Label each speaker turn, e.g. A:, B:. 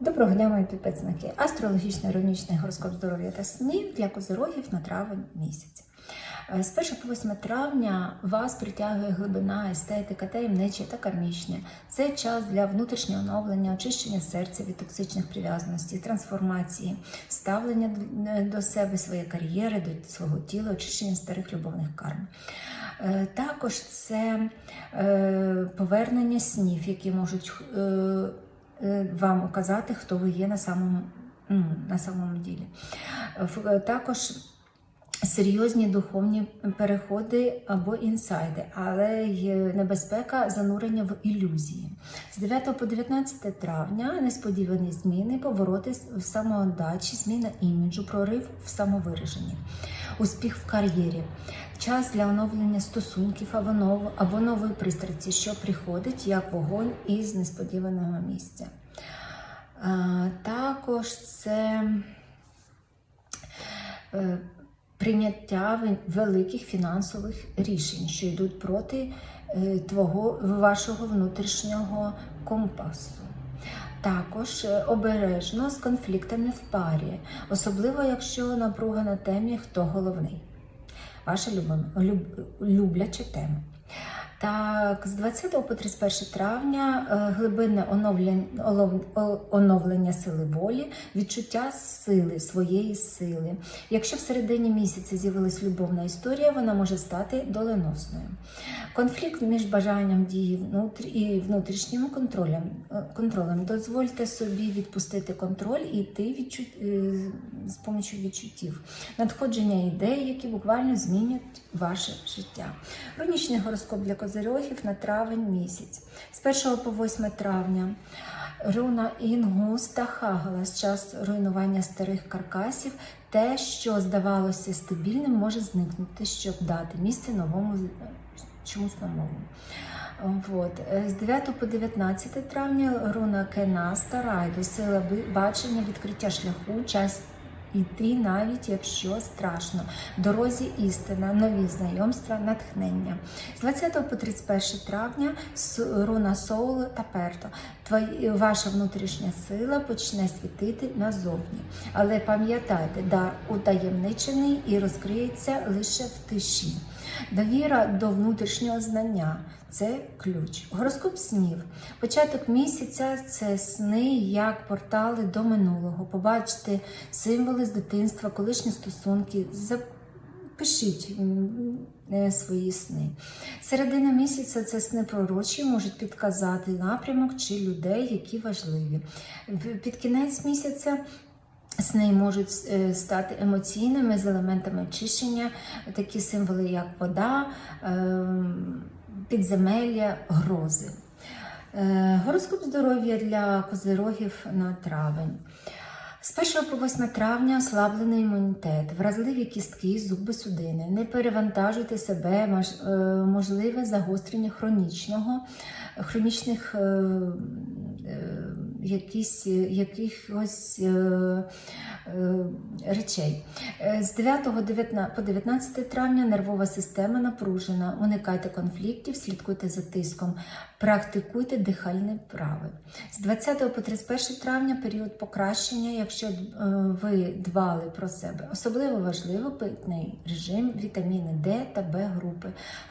A: Доброго дня, мої підписники! Астрологічний іронічний гороскоп здоров'я та снів для козирогів на травень місяць. Е, З 1 по 8 травня вас притягує глибина, естетика, таємничі та кармічні. Це час для внутрішнього оновлення, очищення серця від токсичних прив'язаностей, трансформації, ставлення до себе, своєї кар'єри, до свого тіла, очищення старих любовних карм. Е, Також це е, повернення снів, які можуть вам указати, хто ви є на самому, ну, на самому ділі. В- е, Також серйозні духовні переходи або інсайди, але є небезпека занурення в ілюзії. З 9 по 19 травня несподівані зміни, повороти в самоотдачі, зміна іміджу, прорив в самовираженні, успіх в кар'єрі, час для оновлення стосунків або, нов, або нової пристрасті, що приходить як вогонь із несподіваного місця. Також це е, прийняття великих фінансових рішень, що йдуть проти е, твого, вашого внутрішнього компасу. Також е, обережно з конфліктами в парі, особливо якщо напруга на темі хто головний. Ваша люб, любляча тема. Так, з 20 по 31 травня е, глибинне оновлення, сили волі, відчуття сили, своєї сили. Якщо в середині місяця з'явилась любовна історія, вона може стати доленосною. Конфлікт між бажанням дії і внутрішнім контролем. е, контролем. Дозвольте собі відпустити контроль і йти відчу... е, з помічю відчуттів. Надходження ідей, які буквально змінять ваше життя. Хронічний гороскоп для козирогів на травень місяць. З 1 по 8 травня. Руна Інгус та Хагалас, час руйнування старих каркасів. Те, що здавалося стабільним, може зникнути, щоб дати місце новому чомусь новому. От. З 9 по 19 травня руна Кенаста Райду, сила бачення, відкриття шляху, час йти навіть якщо страшно. В дорозі істина, нові знайомства, натхнення. З 20 по 31 травня руна Соул та Перто. Твої, ваша внутрішня сила почне світити назовні. Але пам'ятайте, дар утаємничений і розкриється лише в тиші. Довіра до внутрішнього знання це ключ. Гороскоп снів. Початок місяця це сни як портали до минулого. Побачите символи з дитинства, колишні стосунки. Запишіть е, свої сни. Середина місяця це сни пророчі можуть підказати напрямок чи людей, які важливі. Під кінець місяця Сни можуть е, стати емоційними з елементами очищення, такі символи, як вода, ем, підземелля, грози. Е, Гороскоп здоров'я для козирогів на травень. З 1 по 8 травня ослаблений імунітет, вразливі кістки, зуби, судини. Не перевантажуйте себе, е, можливе загострення хронічного, хронічних е, е, якихось речей. Е, З 9 по 19 травня нервова система напружена. Уникайте конфліктів, слідкуйте за тиском, практикуйте дихальні вправи. З 20 по 31 травня період покращення, якщо е, ви дбали про себе. Особливо важливо питний режим, вітаміни Д та Б групи.